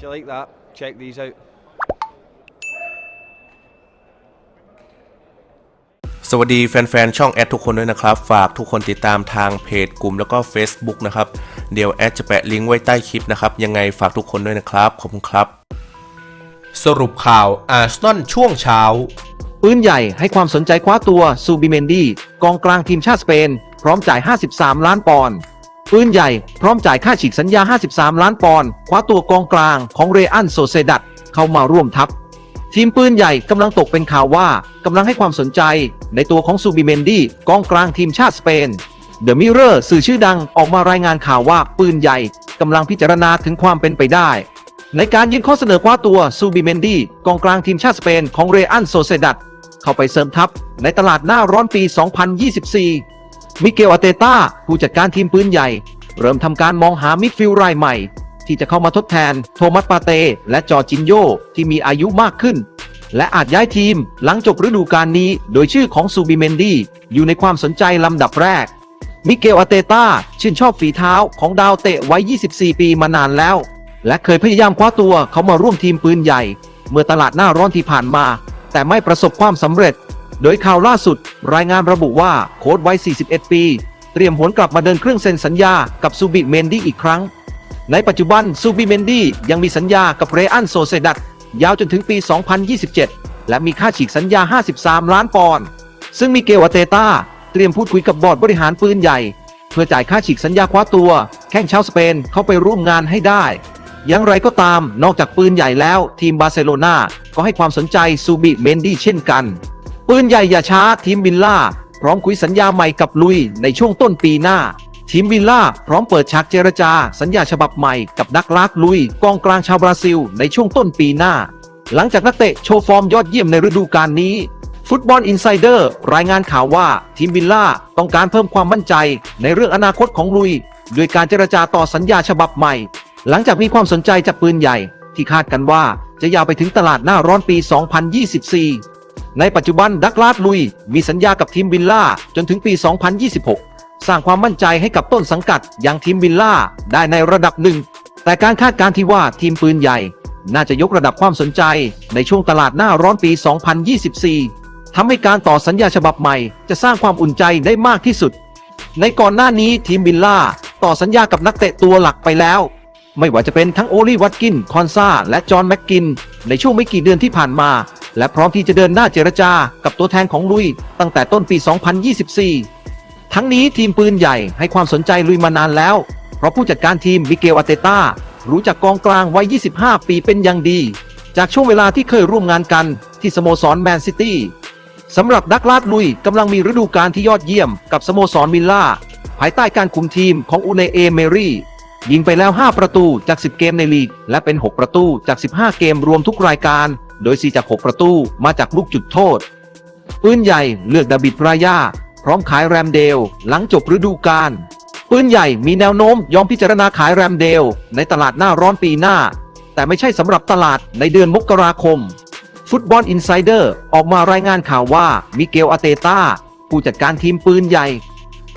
If you like that, check these out. สวัสดีแฟนๆ ช่องแอดทุกคนด้วยนะครับ ฝากทุกคนติดตามทางเพจกลุ่มแล้วก็ Facebook นะครับ เดี๋ยวแอดจะแปะลิงก์ไว้ใต้คลิปนะครับ ยังไงฝากทุกคนด้วยนะครับ ขอบคุณครับ สรุปข่าวอาร์เซนอลช่วงเช้า ปืนใหญ่ให้ความสนใจคว้าตัวซูบิเมนดีกองกลางทีมชาติสเปน พร้อมจ่าย 53 ล้านปอนด์ ปืนใหญ่ พร้อมจ่ายค่าฉีกสัญญา 53 ล้านปอนด์คว้าตัวกองกลางของเรอันโซเซดัดเข้ามาร่วมทัพ ทีมปืนใหญ่กำลังตกเป็นข่าวว่ากำลังให้ความสนใจในตัวของซูบิเมนดีกองกลางทีมชาติสเปนเดอะมิเรอร์สื่อชื่อดังออกมารายงานข่าวว่าปืนใหญ่กำลังพิจารณาถึงความเป็นไปได้ ในการยื่นข้อเสนอคว้าตัวซูบิเมนดีกองกลางทีมชาติสเปนของเรอันโซเซดัดเข้าไปเสริมทัพในตลาดหน้าร้อนปี 2024 มิเกลอาเตต้าผู้จัดการทีมปืนใหญ่ เริ่มทำการมองหามิดฟิลด์รายใหม่ ที่จะเข้ามาทดแทนโทมัสปาเต และจอจินโยที่มีอายุมากขึ้น และอาจย้ายทีมหลังจบฤดูกาลนี้ โดยชื่อของซูบิเมนดีอยู่ในความสนใจลำดับแรก มิเกลอาเตต้าชื่นชอบฝีเท้าของดาวเตะไวัย24 ปีมานานแล้ว และเคยพยายามคว้าตัวเขามาร่วมทีมปืนใหญ่ เมื่อตลาดหน้าร้อนที่ผ่านมา แต่ไม่ประสบความสำเร็จ โดยข่าวล่าสุด รายงานระบุว่าโค้ดวัย 41 ปี เตรียมหวนกลับมาเดินเครื่องเซ็นสัญญากับซูบิเมนดี้อีกครั้ง ในปัจจุบันซูบิเมนดี้ยังมีสัญญากับเรอันโซเซดัตยาวจนถึงปี 2027 และมีค่าฉีกสัญญา 53 ล้านปอนด์ซึ่งมิเกลอาเตต้าเตรียมพูดคุยกับบอร์ดบริหารปืนใหญ่ เพื่อจ่ายค่าฉีกสัญญาคว้าตัว แข้งชาวสเปนเข้าไปร่วมงานให้ได้อย่างไรก็ตามนอกจากปืนใหญ่แล้ว ทีมบาร์เซโลนาก็ให้ความสนใจซูบิเมนดี้เช่นกัน ปืนใหญ่อย่าช้าทีมวิลล่า พร้อมคุยสัญญาใหม่กับลุยในช่วงต้นปีหน้า ทีมวิลล่าพร้อมเปิดฉากเจรจา สัญญาฉบับใหม่กับดักลากลุย กองกลางชาวบราซิล ในช่วงต้นปีหน้า หลังจากนักเตะโชว์ฟอร์มยอดเยี่ยมในฤดูกาลนี้ฟุตบอลอินไซเดอร์รายงานข่าวว่าทีมวิลล่าต้องการเพิ่มความมั่นใจในเรื่องอนาคตของลุย ด้วยการเจรจาต่อสัญญาฉบับใหม่ หลังจากมีความสนใจจากปืนใหญ่ ที่คาดกันว่าจะยาวไปถึงตลาดหน้าร้อนปี 2024 ในปัจจุบันดักลาดลุย มีสัญญากับทีมวิลล่าจนถึงปี 2026 สร้างความมั่นใจให้กับต้นสังกัดอย่างทีมวิลล่าได้ในระดับหนึ่ง แต่การคาดการณ์ที่ว่าทีมปืนใหญ่ น่าจะยกระดับความสนใจในช่วงตลาดหน้าร้อนปี 2024 ทำให้การต่อสัญญาฉบับใหม่ จะสร้างความอุ่นใจได้มากที่สุด ในก่อนหน้านี้ทีมวิลล่าต่อสัญญากับนักเตะตัวหลักไปแล้ว ไม่ว่าจะเป็นทั้งโอลีวัตกิน คอนซาและจอห์นแม็กกิน ในช่วงไม่กี่เดือนที่ผ่านมา และพร้อมที่จะเดินหน้าเจรจากับตัวแทนของลุย ตั้งแต่ต้นปี 2024 ทั้งนี้ทีมปืนใหญ่ให้ความสนใจลุยมานานแล้ว เพราะผู้จัดการทีมมิเกลอาเตต้ารู้จักกองกลางวัย 25 ปีเป็นอย่างดี จากช่วงเวลาที่เคยร่วมงานกันที่สโมสรแมนซิตี้สำหรับดักลาดลุยกำลังมีฤดูกาลที่ยอดเยี่ยมกับสโมสรวิลล่า ภายใต้การคุมทีมของอูเนเอเมรี่ยิงไปแล้ว 5 ประตูจาก 10 เกมในลีก และเป็น 6 ประตูจาก 15 เกมรวมทุกรายการ โดย 4 จาก 6 ประตูมาจากลูกจุดโทษ ปืนใหญ่เลือกดาบิดรายา พร้อมขายแรมเดล หลังจบฤดูกาลปืนใหญ่มีแนวโน้มยอมพิจารณาขายแรมเดล ในตลาดหน้าร้อนปีหน้า แต่ไม่ใช่สำหรับตลาดในเดือนมกราคม ฟุตบอลอินไซเดอร์ออกมารายงานข่าวว่ามิเกลอาเตตาผู้จัดการทีมปืนใหญ่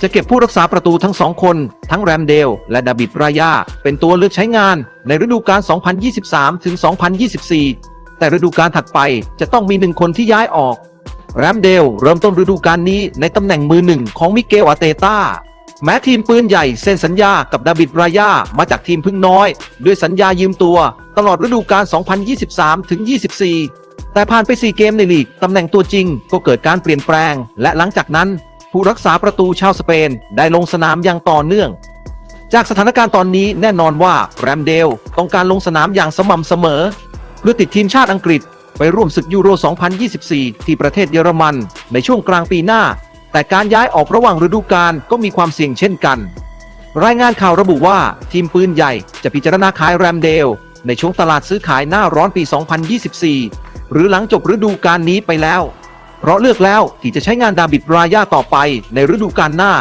จะเก็บผู้รักษาประตูทั้งสองคน ทั้งแรมเดล และดาบิดรายาเป็นตัวเลือกใช้งานในฤดูกาล 2023ถึง2024 แต่ฤดูกาลถัดไปจะต้องมีหนึ่งคนที่ย้ายออกแรมเดลเริ่มต้นฤดูกาลนี้ในตำแหน่งมือหนึ่งของมิเกลอาเตต้า แม้ทีมปืนใหญ่เซ็นสัญญากับดาบิดรายามาจากทีมพึ่งน้อย ด้วยสัญญายืมตัว ตลอดฤดูกาล 2023ถึง24 แต่ผ่านไป 4 เกมในลีก ตำแหน่งตัวจริงก็เกิดการเปลี่ยนแปลง และหลังจากนั้น ผู้รักษาประตูชาวสเปนได้ลงสนามอย่างต่อเนื่อง จากสถานการณ์ตอนนี้แน่นอนว่าแรมเดลต้องการลงสนามอย่างสม่ำเสมอ เพื่อติดทีมชาติอังกฤษ ไปร่วมศึกยูโร 2024 ที่ประเทศเยอรมัน ในช่วงกลางปีหน้า แต่การย้ายออกระหว่างฤดูกาลก็มีความเสี่ยงเช่นกัน รายงานข่าวระบุว่าทีมปืนใหญ่จะพิจารณาขายแรมเดล ในช่วงตลาดซื้อขายหน้าร้อนปี 2024 หรือหลังจบฤดูกาลนี้ไปแล้ว เพราะเลือกแล้วที่จะใช้งานดาบิดรายาต่อไปในฤดูกาลหน้า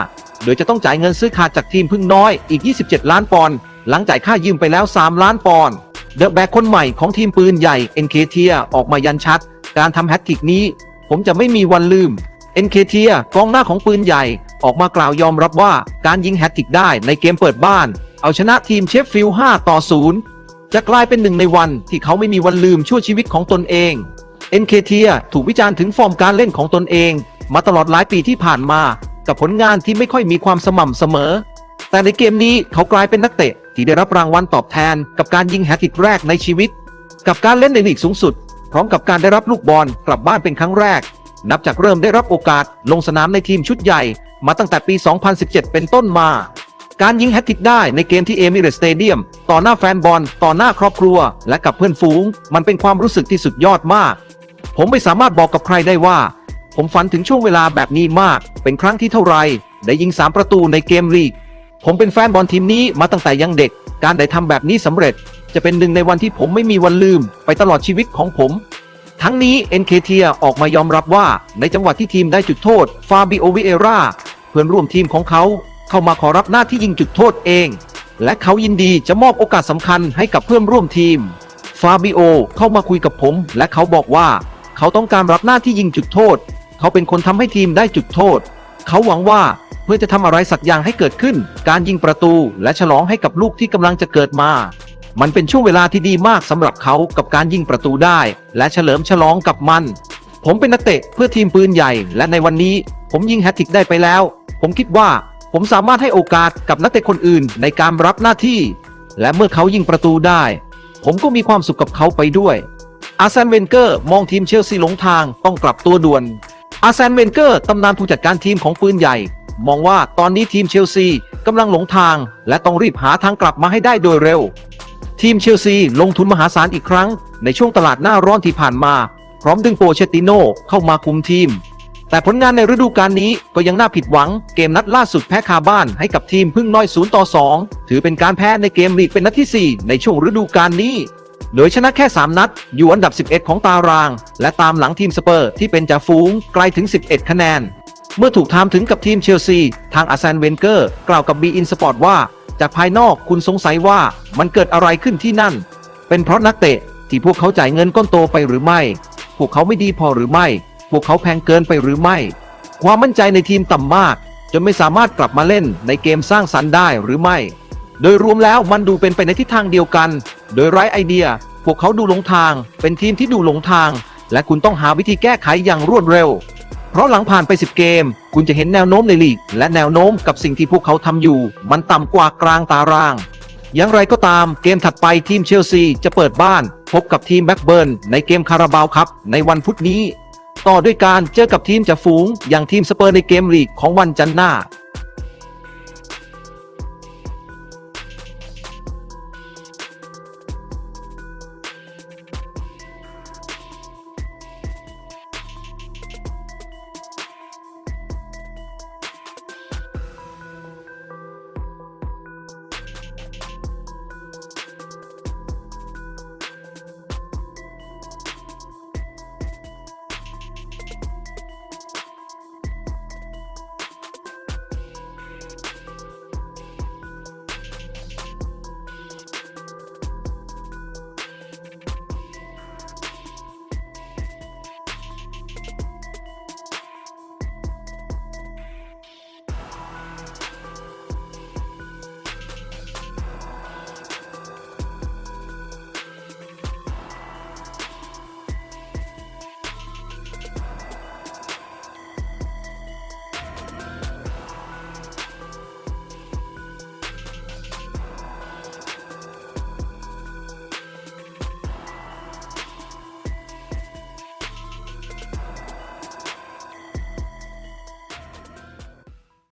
โดยจะต้องจ่ายเงินซื้อขาดจากทีมพึ่งน้อยอีก 27 ล้านปอนด์หลังจ่ายค่ายืมไปแล้ว 3 ล้านปอนด์ เดอะแบกคนใหม่ของทีมปืนใหญ่เอ็นเคเทียออกมายันชัด การทำแฮตทริกนี้ ผมจะไม่มีวันลืมเอ็นเคเทียกองหน้าของปืนใหญ่ ออกมากล่าวยอมรับว่าการยิงแฮตทริกได้ในเกมเปิดบ้าน เอาชนะทีมเชฟฟิลด์5ต่อ 0 จะกลายเป็นหนึ่งในวันที่เขาไม่มีวันลืมชั่วชีวิตของตนเองเอ็นเคเทียถูกวิจารณ์ถึงฟอร์มการเล่นของตนเอง มาตลอดหลายปีที่ผ่านมา กับผลงานที่ไม่ค่อยมีความสม่ำเสมอ แต่ในเกมนี้เขากลายเป็นนักเตะ ที่ได้รับรางวัลตอบแทนกับการยิงแฮตติกแรกในชีวิต กับการเล่นในลีกสูงสุด พร้อมกับการได้รับลูกบอลกลับบ้านเป็นครั้งแรก นับจากเริ่มได้รับโอกาสลงสนามในทีมชุดใหญ่ มาตั้งแต่ปี 2017 เป็นต้นมา การยิงแฮตติกได้ในเกมที่เอมิเรตสเตเดียมต่อหน้าแฟนบอล ต่อหน้าครอบครัว และกับเพื่อนฝูง มันเป็นความรู้สึกที่สุดยอดมาก ผมไม่สามารถบอกกับใครได้ว่า ผมฝันถึงช่วงเวลาแบบนี้มาก เป็นครั้งที่เท่าไรได้ยิง 3 ประตูในเกมลีก ผมเป็นแฟนบอลทีมนี้มาตั้งแต่ยังเด็ก การได้ทำแบบนี้สำเร็จ จะเป็นหนึ่งในวันที่ผมไม่มีวันลืมไปตลอดชีวิตของผม ทั้งนี้เอ็นเคเทียออกมายอมรับว่าในจังหวะที่ทีมได้จุดโทษฟาบิโอวิเอราเพื่อนร่วมทีมของเขาเข้ามาขอรับหน้าที่ยิงจุดโทษเอง และเขายินดีจะมอบโอกาสสำคัญให้กับเพื่อนร่วมทีมฟาบิโอเข้ามาคุยกับผม และเขาบอกว่า เขาต้องการรับหน้าที่ยิงจุดโทษ เขาเป็นคนทำให้ทีมได้จุดโทษ เขาหวังว่า เพื่อจะทำอะไรสักอย่างให้เกิดขึ้น การยิงประตูและฉลองให้กับลูกที่กำลังจะเกิดมา มันเป็นช่วงเวลาที่ดีมากสำหรับเขากับการยิงประตูได้ และเฉลิมฉลองกับมัน ผมเป็นนักเตะเพื่อทีมปืนใหญ่ และในวันนี้ผมยิงแฮตทริกได้ไปแล้ว ผมคิดว่าผมสามารถให้โอกาสกับนักเตะคนอื่นในการรับหน้าที่ และเมื่อเขายิงประตูได้ ผมก็มีความสุขกับเขาไปด้วยอาร์เซนเวนเกอร์มองทีมเชลซีหลงทางต้องกลับตัวด่วนอาร์เซนเวนเกอร์ตำนานผู้จัดการทีมของปืนใหญ่ มองว่าตอนนี้ทีมเชลซีกำลังหลงทาง และต้องรีบหาทางกลับมาให้ได้โดยเร็ว ทีมเชลซีลงทุนมหาศาลอีกครั้ง ในช่วงตลาดหน้าร้อนที่ผ่านมา พร้อมดึงโปเชตติโนเข้ามาคุมทีม แต่ผลงานในฤดูกาลนี้ก็ยังน่าผิดหวัง เกมนัดล่าสุดแพ้คาบ้านให้กับทีมพึ่งน้อย0ต่อ2 ถือเป็นการแพ้ในเกมลีกเป็นนัดที่ 4 ในช่วงฤดูกาลนี้โดยชนะแค่ 3 นัด อยู่อันดับ 11 ของตาราง และตามหลังทีมสเปอร์ที่เป็นจ่าฝูงไกลถึง 11 คะแนน เมื่อถูกถามถึงกับทีมเชลซี ทางอาร์เซนเวนเกอร์กล่าวกับบีอินสปอร์ตว่า จากภายนอกคุณสงสัยว่ามันเกิดอะไรขึ้นที่นั่น เป็นเพราะนักเตะที่พวกเขาจ่ายเงินก้อนโตไปหรือไม่ พวกเขาไม่ดีพอหรือไม่ พวกเขาแพงเกินไปหรือไม่ ความมั่นใจในทีมต่ำมาก จนไม่สามารถกลับมาเล่นในเกมสร้างสรรค์ได้หรือไม่ โดยรวมแล้วมันดูเป็นไปในทิศทางเดียวกัน โดยไร้ไอเดีย พวกเขาดูหลงทาง เป็นทีมที่ดูหลงทาง และคุณต้องหาวิธีแก้ไขอย่างรวดเร็ว เพราะหลังผ่านไป 10 เกม คุณจะเห็นแนวโน้มในลีก และแนวโน้มกับสิ่งที่พวกเขาทำอยู่ มันต่ำกว่ากลางตาราง อย่างไรก็ตามเกมถัดไปทีมเชลซีจะเปิดบ้าน พบกับทีมแบ็กเบิร์นในเกมคาราบาวครับในวันพุธนี้ ต่อด้วยการเจอกับทีมจาฝูง อย่างทีมสเปอร์ในเกมลีกของวันจันทร์หน้า